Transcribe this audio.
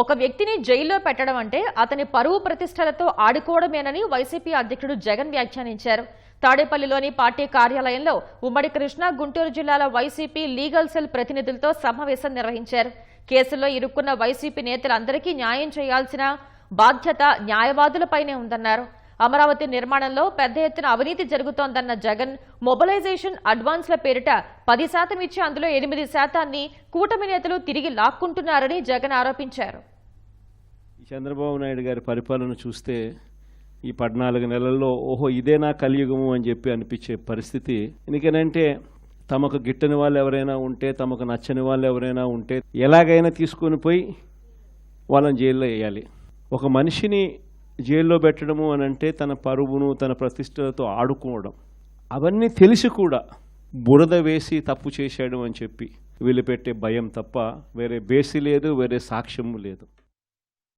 ఒక వ్యక్తిని జైల్లో పెట్టడం అంటే అతని పరువు ప్రతిష్టలతో ఆడుకోవడమేనని వైసీపీ అధ్యక్షుడు జగన్ వ్యాఖ్యానించారు. తాడేపల్లిలోని పార్టీ కార్యాలయంలో ఉమ్మడి కృష్ణా గుంటూరు జిల్లాల వైసీపీ లీగల్ సెల్ ప్రతినిధులతో సమావేశం నిర్వహించారు. కేసులో ఇరుక్కున్న వైసీపీ నేతలందరికీ న్యాయం చేయాల్సిన బాధ్యత న్యాయవాదులపైనే ఉందన్నారు. అమరావతి నిర్మాణంలో పెద్ద ఎత్తున అవినీతి జరుగుతోందన్న జగన్ మొబలైజేషన్ అడ్వాన్స్ల పేరిట పది శాతం ఇచ్చి అందులో ఎనిమిది శాతాన్ని కూటమి నేతలు తిరిగి లాక్కుంటున్నారని జగన్ ఆరోపించారు. చంద్రబాబు నాయుడు గారి పరిపాలన చూస్తే ఈ పద్నాలుగు నెలల్లో ఓహో ఇదేనా కలియుగము అని చెప్పి అనిపించే పరిస్థితి. ఎందుకనంటే తమకు గిట్టని వాళ్ళు ఎవరైనా ఉంటే తమకు నచ్చని వాళ్ళు ఎవరైనా ఉంటే ఎలాగైనా తీసుకొని పోయి వాళ్ళని జైల్లో వేయాలి. ఒక మనిషిని జైల్లో పెట్టడము అని అంటే తన పరువును తన ప్రతిష్టతో ఆడుకోవడం. అవన్నీ తెలిసి కూడా బురద వేసి తప్పు చేశాడు అని చెప్పి వీళ్ళు పెట్టే భయం తప్ప వేరే బేసి లేదు వేరే సాక్ష్యము లేదు.